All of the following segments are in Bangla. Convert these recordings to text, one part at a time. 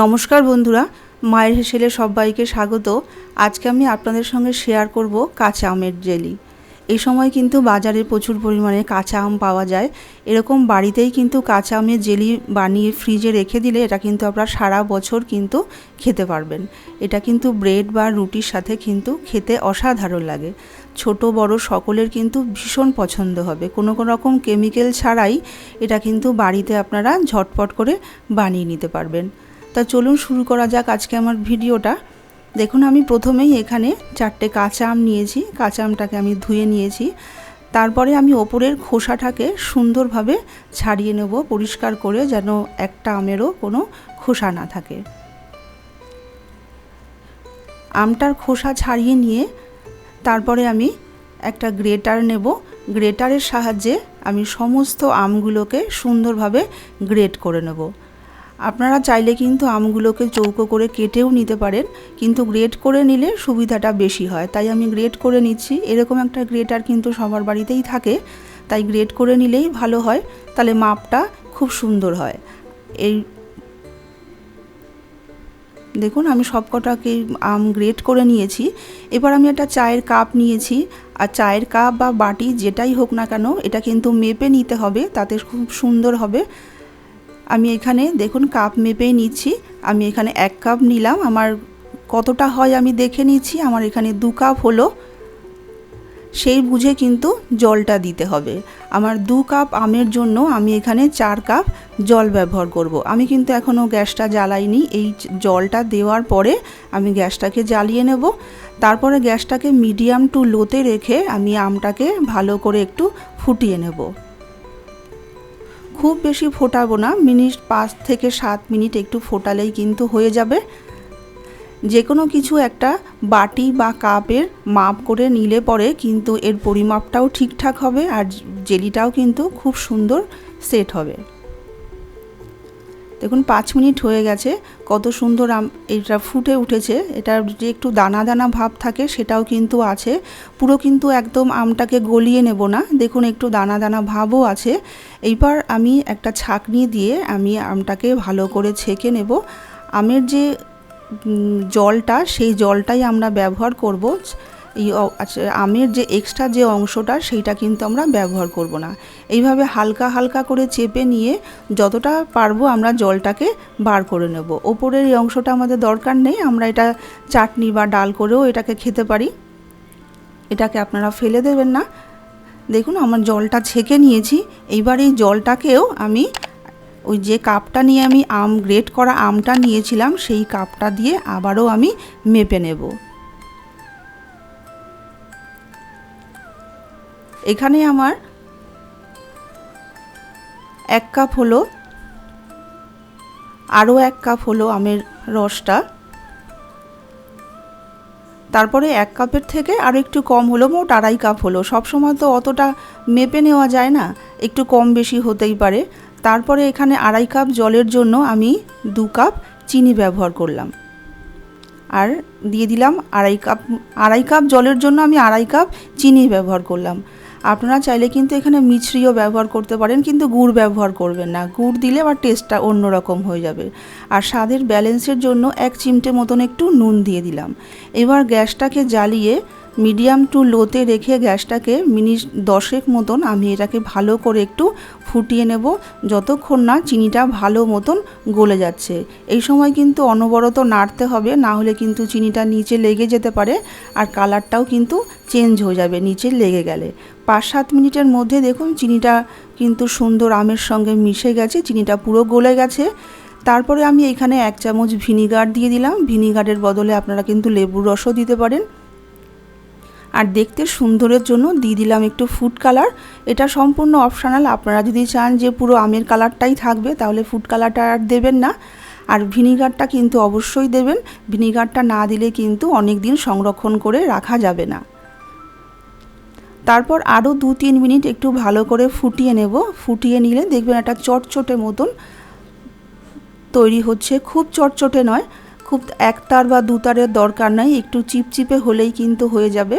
নমস্কার বন্ধুরা, মায়ের হেসেলে সবাইকে স্বাগত। আজকে আমি আপনাদের সঙ্গে শেয়ার করব কাঁচা আমের জেলি এই সময় কিন্তু বাজারে প্রচুর পরিমাণে কাঁচা আম পাওয়া যায়। এরকম বাড়িতেই কিন্তু কাঁচা আমের জেলি বানিয়ে ফ্রিজে রেখে দিলে এটা কিন্তু আপনারা সারা বছর কিন্তু খেতে পারবেন। এটা কিন্তু ব্রেড বা রুটির সাথে কিন্তু খেতে অসাধারণ লাগে। ছোট, বড় সকলের কিন্তু ভীষণ পছন্দ হবে। কোনো কোনো রকম কেমিক্যাল ছাড়াই এটা কিন্তু বাড়িতে আপনারা ঝটপট করে বানিয়ে নিতে পারবেন। তা চলুন শুরু করা যাক আজকে আমার ভিডিওটা। দেখুন, আমি প্রথমেই এখানে চারটে কাঁচা আম নিয়েছি। কাঁচা আমটাকে আমি ধুয়ে নিয়েছি। তারপরে আমি ওপরের খোসাটাকে সুন্দরভাবে ছাড়িয়ে নেব, পরিষ্কার করে যেন একটা আমেরও কোনো খোসা না থাকে। আমটার খোসা ছাড়িয়ে নিয়ে তারপরে আমি একটা গ্রেটার নেব। গ্রেটারের সাহায্যে আমি সমস্ত আমগুলোকে সুন্দরভাবে গ্রেট করে নেব। আপনারা চাইলে কিন্তু আমগুলোকে চৌকো করে কেটেও নিতে পারেন, কিন্তু গ্রেট করে নিলে সুবিধাটা বেশি হয়। তাই আমি গ্রেট করে নিচ্ছি। এরকম একটা গ্রেটার কিন্তু সবার বাড়িতেই থাকে, তাই গ্রেট করে নিলেই ভালো হয়। তাহলে মাপটা খুব সুন্দর হয়। এই দেখুন, আমি সবকটাকে আম গ্রেট করে নিয়েছি। এবার আমি একটা চায়ের কাপ নিয়েছি। আর চায়ের কাপ বা বাটি যেটাই হোক না কেন, এটা কিন্তু মেপে নিতে হবে, তাতে খুব সুন্দর হবে। আমি এখানে, দেখুন কাপ মেপেই নিচ্ছি। আমি এখানে এক কাপ নিলাম। আমার কতটা হয় আমি দেখে নিচ্ছি। আমার এখানে দু কাপ হলো। সেই বুঝে কিন্তু জলটা দিতে হবে। আমার দু কাপ আমের জন্য আমি এখানে চার কাপ জল ব্যবহার করব। আমি কিন্তু এখনও গ্যাসটা জ্বালাইনি। এই জলটা দেওয়ার পরে আমি গ্যাসটাকে জ্বালিয়ে নেব। তারপরে গ্যাসটাকে মিডিয়াম টু লোতে রেখে আমি আমটাকে ভালো করে একটু ফুটিয়ে নেব। খুব বেশি ফোটাবো না, মিনিট পাঁচ থেকে সাত মিনিট একটু ফোটালেই কিন্তু হয়ে যাবে। যে কোনো কিছু একটা বাটি বা কাপের মাপ করে নিলে পরে কিন্তু এর পরিমাপটাও ঠিকঠাক হবে আর জেলিটাও কিন্তু খুব সুন্দর সেট হবে। দেখুন, পাঁচ মিনিট হয়ে গেছে। কত সুন্দর এটা ফুটে উঠেছে। এটার যে একটু দানা দানা ভাব থাকে, সেটাও কিন্তু আছে। পুরো কিন্তু একদম আমটাকে গলিয়ে নেব না। দেখুন, একটু দানা দানা ভাবও আছে। এইবার আমি একটা ছাকনি দিয়ে আমি আমটাকে ভালো করে ছেঁকে নেব। আমের যে জলটা, সেই জলটাই আমরা ব্যবহার করব। এই আচ্ছা, আমের যে এক্সট্রা যে অংশটা সেইটা কিন্তু আমরা ব্যবহার করব না। এইভাবে হালকা হালকা করে চেপে নিয়ে যতটা পারব আমরা জলটাকে বার করে নেব। ওপরের এই অংশটা আমাদের দরকার নেই আমরা এটা চাটনি বা ডাল করেও এটাকে খেতে পারি। এটাকে আপনারা ফেলে দেবেন না। দেখুন আমার জলটা ছেঁকে নিয়েছি। এইবার এই জলটাকেও আমি ওই যে কাপটা নিয়ে আমি আম গ্রেট করা আমটা নিয়েছিলাম সেই কাপটা দিয়ে আবারও আমি মেপে নেব। এখানে আমার এক কাপ হলো, আরও এক কাপ হলো আমের রসটা। তারপরে এক কাপের থেকে আরও একটু কম হলো, মোট আড়াই কাপ হলো। সবসময় তো অতটা মেপে নেওয়া যায় না, একটু কম বেশি হতেই পারে। তারপরে এখানে আড়াই কাপ জলের জন্য আমি দু কাপ চিনি ব্যবহার করলাম। আর দিয়ে দিলাম আড়াই কাপ আড়াই কাপ জলের জন্য আমি আড়াই কাপ চিনি ব্যবহার করলাম। আপনারা চাইলে কিন্তু এখানে মিছরিও ব্যবহার করতে পারেন, কিন্তু গুড় ব্যবহার করবেন না। গুড় দিলে আবার টেস্টটা অন্যরকম হয়ে যাবে। আর স্বাদের ব্যালেন্সের জন্য এক চিমটে মতন একটু নুন দিয়ে দিলাম। এবার গ্যাসটাকে জ্বালিয়ে মিডিয়াম টু লোতে রেখে গ্যাসটাকে মিনিট দশেক মতন আমি এটাকে ভালো করে একটু ফুটিয়ে নেব। যতক্ষণ না চিনিটা ভালো মতন গলে যাচ্ছে। এই সময় কিন্তু অনবরত নাড়তে হবে, না হলে কিন্তু চিনিটা নিচে লেগে যেতে পারে আর কালারটাও কিন্তু চেঞ্জ হয়ে যাবে, নিচে লেগে গেলে। পাঁচ সাত মিনিটের মধ্যে দেখুন চিনিটা কিন্তু সুন্দর আমের সঙ্গে মিশে গেছে, চিনিটা পুরো গলে গেছে। তারপরে আমি এখানে এক চামচ ভিনিগার দিয়ে দিলাম। ভিনিগারের বদলে আপনারা কিন্তু লেবুর রসও দিতে পারেন। আর দেখতে সুন্দরের জন্য দিয়ে দিলাম একটু ফুড কালার এটা সম্পূর্ণ অপশানাল আপনারা যদি চান যে পুরো আমের কালারটাই থাকবে, তাহলে ফুড কালারটা আর দেবেন না। আর ভিনিগারটা কিন্তু অবশ্যই দেবেন। ভিনিগারটা না দিলে কিন্তু অনেক দিন সংরক্ষণ করে রাখা যাবে না। তারপর আরও দু তিন মিনিট একটু ভালো করে ফুটিয়ে নেব। ফুটিয়ে নিলে দেখবেন একটা চটচটে মতন তৈরি হচ্ছে। খুব চটচটে নয়, খুব একতার বা দুতারের দরকার নাই। একটু চিপচিপে হলেই কিন্তু হয়ে যাবে।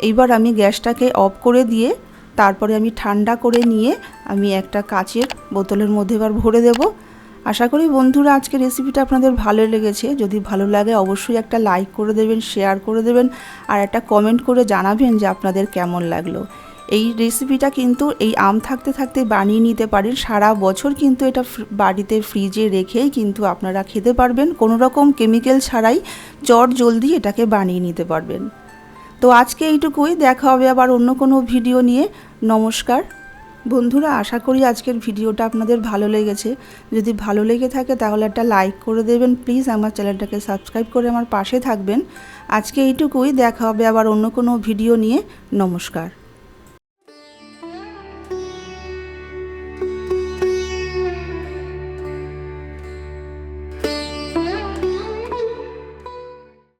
এইবার আমি গ্যাসটাকে অফ করে দিয়ে তারপরে আমি ঠান্ডা করে নিয়ে আমি একটা কাচের বোতলের মধ্যে এবার ভরে দেব। আশা করি বন্ধুরা আজকে রেসিপিটা আপনাদের ভালো লেগেছে। যদি ভালো লাগে অবশ্যই একটা লাইক করে দেবেন, শেয়ার করে দেবেন আর একটা কমেন্ট করে জানাবেন যে আপনাদের কেমন লাগল। এই রেসিপিটা কিন্তু এই আম থাকতে থাকতে বানিয়ে নিতে পারেন। সারা বছর কিন্তু এটা বাড়িতে ফ্রিজে রেখেই কিন্তু আপনারা খেতে পারবেন। কোনো রকম কেমিক্যাল ছাড়াই চট জলদি এটাকে বানিয়ে নিতে পারবেন। তো আজকে এইটুকুই, দেখা হবে আবার অন্য কোনো ভিডিও নিয়ে। নমস্কার। বন্ধুরা, আশা করি আজকের ভিডিওটা আপনাদের ভালো লেগেছে। যদি ভালো লেগে থাকে তাহলে একটা লাইক করে দেবেন। প্লিজ আমার চ্যানেলটাকে সাবস্ক্রাইব করে আমার পাশে থাকবেন। আজকে এইটুকুই, দেখা হবে আবার অন্য কোনো ভিডিও নিয়ে। নমস্কার।